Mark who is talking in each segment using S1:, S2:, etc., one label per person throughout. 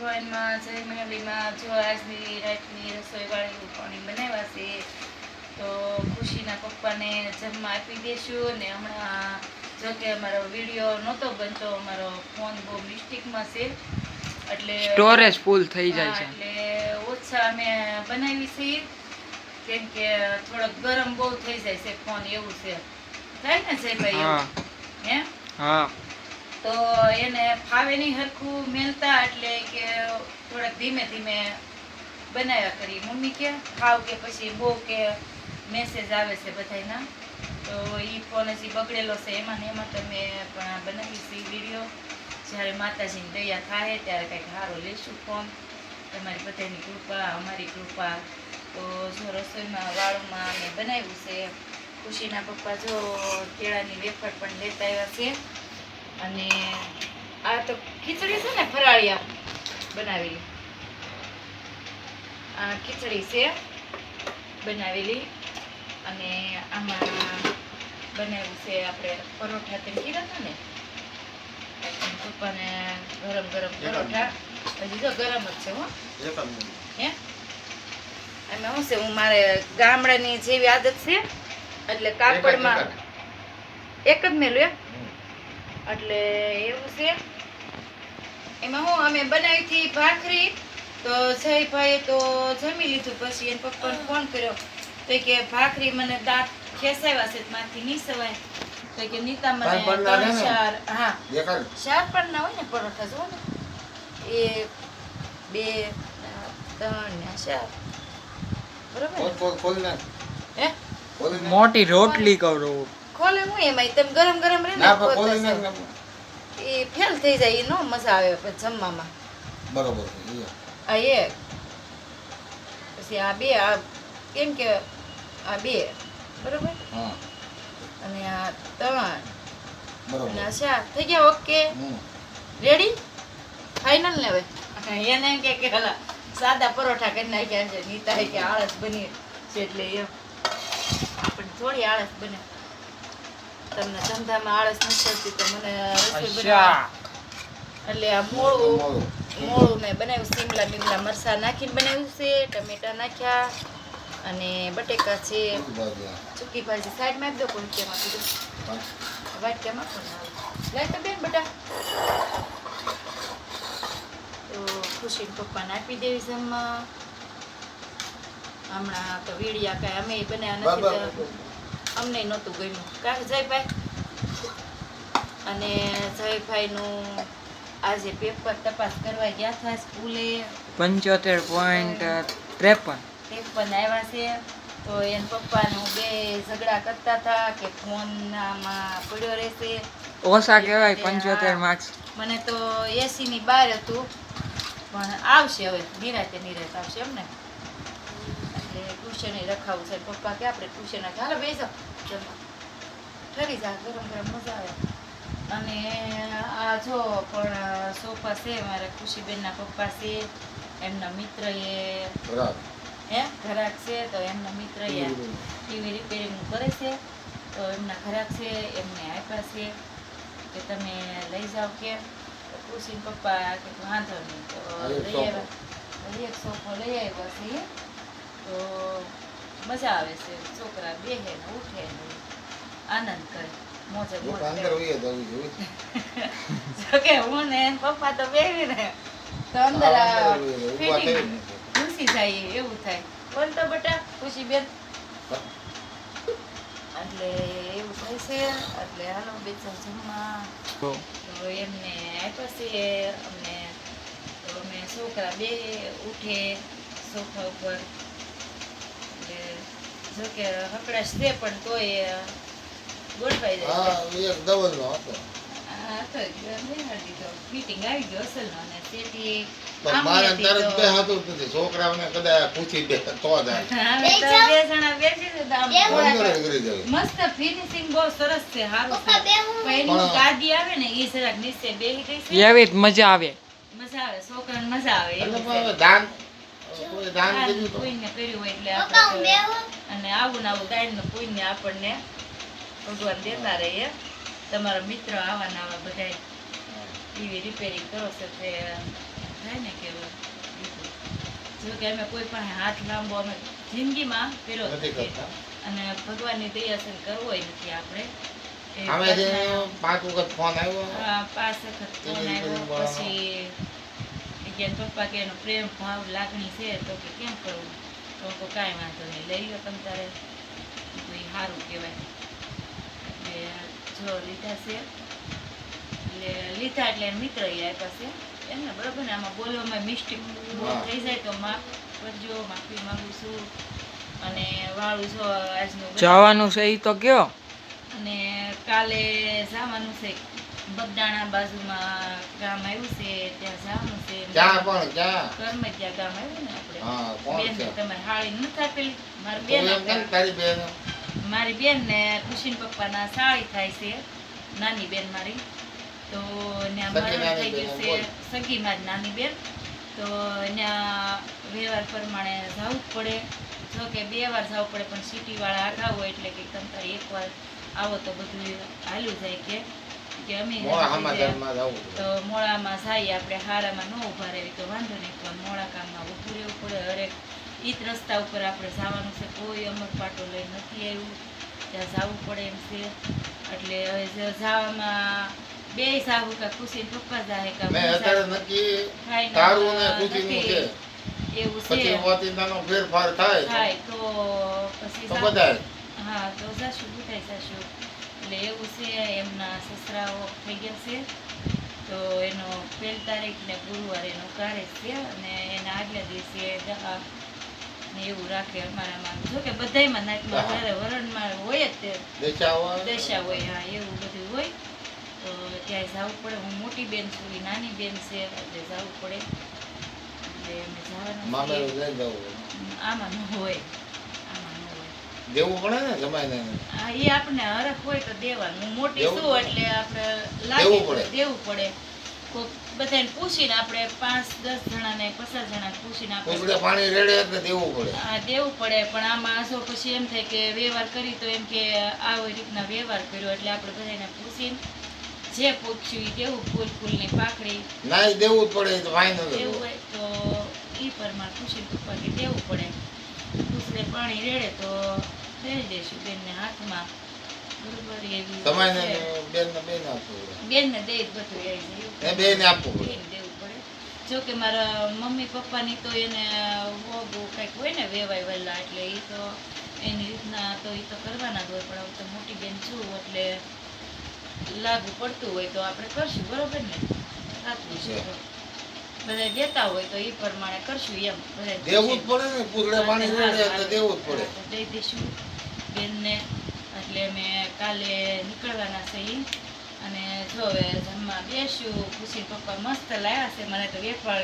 S1: ડ્રોઈંગમાં જય મેળવીમાં જો આજની રાતની રસોઈવાળી પાણી બનાવ્યા છે તો ખુશીના પપ્પાને જમવા આપી દઈશું અને હમણાં જો કે અમારો વીડિયો નહોતો બનતો અમારો ફોન બહુ મિસ્ટેકમાં છે. એટલે
S2: સ્ટોરેજ ફૂલ થઈ જાય છે.
S1: એટલે ઓછા અમે બનાવી છીએ કેમ કે થોડોક ગરમ બહુ થઈ જાય છે ફોન એવું છે. થાય ને જયભાઈ
S2: હા.
S1: એવું? હે?
S2: હા.
S1: તો એને ફાવે નહીં હરખું મેલતા એટલે કે થોડાક ધીમે ધીમે બનાવ્યા કરી. મમ્મી કે, ખાવ કે પછી બહુ કે મેસેજ આવે છે બધાયના. તો એ ફોન હજી બગડેલો છે. એમાં ને એમાં તમે પણ બનાવી છે વીડિયો જ્યારે માતાજીની દયા થાય ત્યારે કંઈક સારો લઈશું ફોન. તમારી બધાની કૃપા, અમારી કૃપા. તો જો રસોઈમાં, વાળુમાં મેં બનાવ્યું છે. ખુશીના પપ્પા જો કેળાની વેફર પણ લેતા આવ્યા છે. અને આ તો ખીચડી છે ને ફરાળિયા બનાવેલી. આ ખીચડી છે બનાવેલી. અને આમાં બનાવ્યું છે આપણે પરોઠા તેમ કીધા હતા ને. પપ્પાને ગરમ ગરમ પરોઠા. હજી તો ગરમ જ છે હો. હે? એમાં શું છે હું મારે ગામડાની જેવી આદત છે. એટલે કાપડમાં એક જ મેલું એમ એટલે એવું છે. એમાં હું અમે બનાવી હતી ભાખરી તો જયભાઈએ તો જમી લીધું પછી એને પપ્પાને ફોન કર્યો. તો કે ભાખરી મને દાંત ખેસાવ્યા છે માંથી નહીં સવાય. તો કે નીતા મને
S3: ચાર પણ
S1: ત્રણ ચાર હા. ચાર પણ ના હોય ને પરોઠા જુઓ ને. એક બે ત્રણ ને ચાર. બરોબર?
S2: મોટી રોટલી કરો.
S1: ખોલે હું એમાં તેમ ગરમ ગરમ રહે ને. એ ફેલ થઈ જાય એ નો મજા આવે પછી જમવામાં.
S3: બરોબર
S1: આ એ. પછી આ બે આ કેમ કે આ બે બરોબર? અને આ ત્રણ. અને આ ચાર. થઈ ગયા ઓકે? રેડી ફાઇનલ ને હવે? એને એમ કે હલા સાદા પરોઠા કરી નાખ્યા છે નીતા કે આળસ બની છે એટલે એમ. પણ થોડી આળસ બને. તમને ધંધામાં આળસ નથી થતી તો મને રસોઈ બનાવવા. એટલે આ મોળું
S3: મોળું.
S1: મેં બનાવ્યું શીમલા બીમલા મરસા નાખીને બનાવ્યું છે ટમેટા નાખ્યા અને બટેકા છે. ચૂકી ભાજી સાઈડમાં આપી દો કુલકીમાં કેમાં કીધું વાટકામાં પણ આવે. તો બેન બટા. તો ખુશી પપ્પાને આપી દેવી જમવા. હમણાં તો વીડિયા કાંઈ અમે બનાવ્યા નથી તો અમને નહોતું ગમ્યું. કારણ જયભાઈ અને જયભાઈનું આજે પેપર તપાસ કરવા ગયા હતા સ્કૂલે.
S2: પંચોતેર પોઈન્ટ ત્રેપન.
S1: ત્રેપન આવ્યા છે. તો એન પપ્પાનું બે ઝઘડા કરતા હતા કે ફોન આમાં પડ્યો રહેશે.
S2: ઓછા કહેવાય પંચોતેર માર્ક્સ
S1: મને તો એસી ની બહાર હતું પણ આવશે હવે. નિરાતે નિરાત આવશે એમ ને ટ્યુશને રખાવું છે. પપ્પા કે આપણે ટ્યુશન હાલો બેસો જમવા. ઠરી જા ગરમ ગરમ મજા આવે. અને આ જો પણ સોફા છે મારા ખુશીબેનના પપ્પા છે એમના મિત્ર એ હે? ઘરાક છે તો એમના મિત્ર એ ટીવી રિપેરિંગ કરે છે. તો એમના ઘરાક છે એમને આપ્યા છે. કે તમે લઈ જાઓ કે. ખુશી પપ્પા કે વાંધો નહીં. તો લઈ આવ્યા. લઈ એક સોફો લઈ આવ્યા છે. તો મજા આવે છે. છોકરા બેહે ને ઉઠે ને આનંદ કરે. મોજે
S3: એક
S1: મોજ
S3: અંદર
S1: કરે.
S3: ઉઈએ જવું જોઈએ.
S1: જોકે હું ને પપ્પા તો બેહી ને તો અંદર
S3: હા,
S1: આ
S3: અંદર ઊભા
S1: fitting
S3: થઈને.
S1: ઘૂસી જાય એવું થાય. બોલ તો બેટા ખુશી બેન. એટલે એવું થાય છે. એટલે હાલો બેચા જમવા.
S2: તો?
S1: તો એમને આપ્યા છે અમને તો અમે છોકરા બે ઉઠે સોફા ઉપર. જો કે હકડાશ છે પણ તોય ગોઠવાઈ જાય.
S3: હા, એક ડબલનો હતો.
S1: આ તો બેહાડી દીધો મીટિંગ આવી ગયો અસલનો અને તેથી
S3: પણ મારે તરત બેહાતું જ નથી. છોકરાઓને કદાચ પૂછી બે તો જ આવે.
S1: અમે તો બે જણા બેસી છે તો આમ થોડાક
S3: અંદર જ કરી દેવી.
S1: મસ્ત ફિનિશિંગ બહુ સરસ છે સારું છે. પણ એની
S3: પણ-
S1: ગાદી આવે ને એ જરાક નીચે બેહી ગઈ છે.
S2: એવી જ મજા આવે.
S1: મજા આવે છોકરાને મજા આવે
S3: એટલે
S1: એવું
S3: પણ
S1: છે.
S3: હવે દાન કોઈ દાન
S1: દાન
S3: કર્યું તો?
S1: પુણ્ય કર્યું હોય એટલે આપણે તો- અને આવું ને આવું દાનનું પુણ્ય આપણને ભગવાન દેતા રહીએ. તમારા મિત્ર આવા ને આવા બધા ટીવી રિપેરિંગ કરો છો તે થાય ને કે જો કે અમે કોઈ પણ હાથ લાંબો અમે જિંદગીમાં
S3: પેલો
S1: અને ભગવાનની દયા છે કરવો નથી આપણે.
S3: પાંચ વખત ફોન આવ્યો.
S1: હા, પાંચ વખત ફોન આવ્યો. પછી પપ્પા કે એનો પ્રેમ ભાવ લાગણી છે તો કે કેમ કરવું? તો તો કાંઈ વાંધો નહીં. લઈ લો તમ તારે. તો એ સારું કહેવાય. એટલે જો લીધા છે. એટલે લીધા એટલે મિત્ર ઈ આપ્યા છે. એમને બરાબર ને? આમાં બોલવામાં મિસ્ટેક.
S3: થઈ
S1: જાય તો માફ કરજો માફી માંગુ છું. અને વાળું જો આજનું
S2: જવાનું છે એ તો કયો?
S1: અને કાલે જવાનું છે બગદાણા બાજુમાં ગામ આવ્યું છે ત્યાં જવાનું છે.
S3: ક્યાં પણ ક્યાં?
S1: કર્મે ત્યાં ગામ આવ્યું ને આપણે.
S3: હા કોણ છે?
S1: તમારે હાળી નથી આપેલી? મારી બેન
S3: તારી બેન?
S1: મારી બેન ને ખુશીન પપ્પાના સાળી થાય છે નાની બેન મારી. તો ત્યાં મરણ થઈ ગયું છે. સગી મારી નાની બેન. તો ત્યાં વ્યવહાર પ્રમાણે જવું જ પડે. જો કે બે વાર જવું પડે પણ સિટી વાળા આઘા હોય એટલે કે તમ એક વાર આવો તો બધું હાલ્યું જાય કે. કે અમે
S3: મોડા
S1: હજી જે-
S3: સમાચારમાં જવું
S1: તો મોડામાં જઈએ આપણે હારામાં ન ઊભા રહેવી તો વાંધો નહીં પણ મોડા કામમાં ઊભું રહેવું પડે. હરેક ઈ જ રસ્તા ઉપર આપણે જવાનું છે કોઈ અમર પાટો લઈ નથી આવ્યું. ત્યાં જવું પડે એમ છે. એટલે હવે જવામાં બે સાહુ કા ખુશી પપ્પા જાય કાં
S3: મેં અત્યારે નક્કી તારું ને ખુશીનું છે.
S1: એવું
S3: પછી
S1: છે
S3: ફેરફાર થાય.
S1: થાય તો પછી હા તો જાશું બધાય જાશું. એટલે એવું છે એમના સસરાઓ થઈ ગયા છે. તો એનો પહેલ તારીખ ને ગુરુવાર એનો કાર્ય છે અને એના આગલા દિવસે દહા ને એવું રાખે અમારામાં. જો કે બધાયમાં નાતમાં વધારે વરણમાં હોય જ તે. દશા હોય. હા એવું બધું હોય. તો ત્યાં જવું પડે. હું મોટી બેન છું નાની બેન છે એટલે જવું પડે. એટલે એમને જવાના આમાં ન હોય.
S3: દેવું પડે ને જમાઈને
S1: હા એ આપણે હરખ હોય તો દેવાનું. મોટી
S3: શું
S1: એટલે આપણે લાગે
S3: દેવું પડે.
S1: દેવું પડે. બધાને પૂછીને આપણે પાંચ દસ જણાને પચાસ જણા પૂછીને આપણે
S3: પાણી રેડે એટલે દેવું પડે.
S1: આ દેવું પડે. પણ આમાં જો પછી એમ થાય કે વ્યવહાર કરી તો એમ કે આવી રીતના વ્યવહાર કર્યો એટલે આપણે બધાને પૂછીને જે પૂછ્યું એ દેવું ફૂલ ફૂલની પાકડી
S3: ના દેવું જ પડે તો
S1: દેવું હોય તો એ પ્રમાણે પૂછીને પપ્પા કે દેવું પડે. પૂછડે પાણી રેડે તો દઈ દઈશું બેનને હાથમાં બરોબર એવી
S3: તમારે
S1: છે.
S3: બેન આપવું
S1: બેનને દઈ બધું
S3: એ બેને આપવું પડે.
S1: બેન દેવું પડે. જો કે મારા મમ્મી પપ્પાની તો એને વોગું કંઈક હોય ને વેવાય વહેલા એટલે એ તો એની રીતના તો એ તો કરવાના જ હોય પણ હવે તો મોટી બેન છું એટલે લાગુ પડતું હોય તો આપણે કરશું બરોબર ને? સાચું છે બધા દેતા હોય તો એ પ્રમાણે કરશું એમ.
S3: દેવું જ પડે ને પૂરડે પાણી દેવું જ પડે.
S1: દઈ દઈશું. બેનને. એટલે અમે કાલે નીકળવાના છે અને જો હવે જમવા બેસ્યું ખુશી પપ્પા મસ્ત લાવ્યા છે. મને તો વેફર,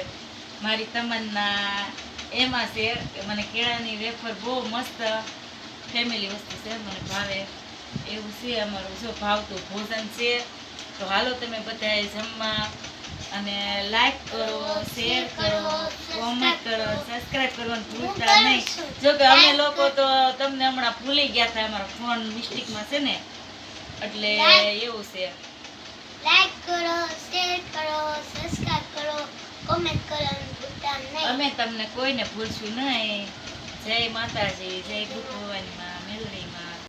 S1: મારી તમન્ના એમાં છે કે મને કેળાની વેફર બહુ મસ્ત ફેમિલી વસ્તુ છે. મને ભાવે એવું છે અમારું. જો ભાવતું ભોજન છે. તો હાલો તમે બધાએ જમવા. અને લાઈક કરો શેર કરો કોમેન્ટ કરો સબસ્ક્રાઇબ કરવાનું ભૂલતા નહીં. જો કે અમે લોકો તો તમને હમણાં ભૂલી ગયા હતા અમારો ફોન મિસ્ટેકમાં છે ને. એટલે એવું છે.
S4: લાઈક કરો શેર કરો સબસ્ક્રાઇબ કરો કોમેન્ટ કરો ભૂલતા નહીં.
S1: અમે તમને કોઈને ભૂલશું નહીં. જય માતાજી જય ગુરુ ભવાની માં મેલડી.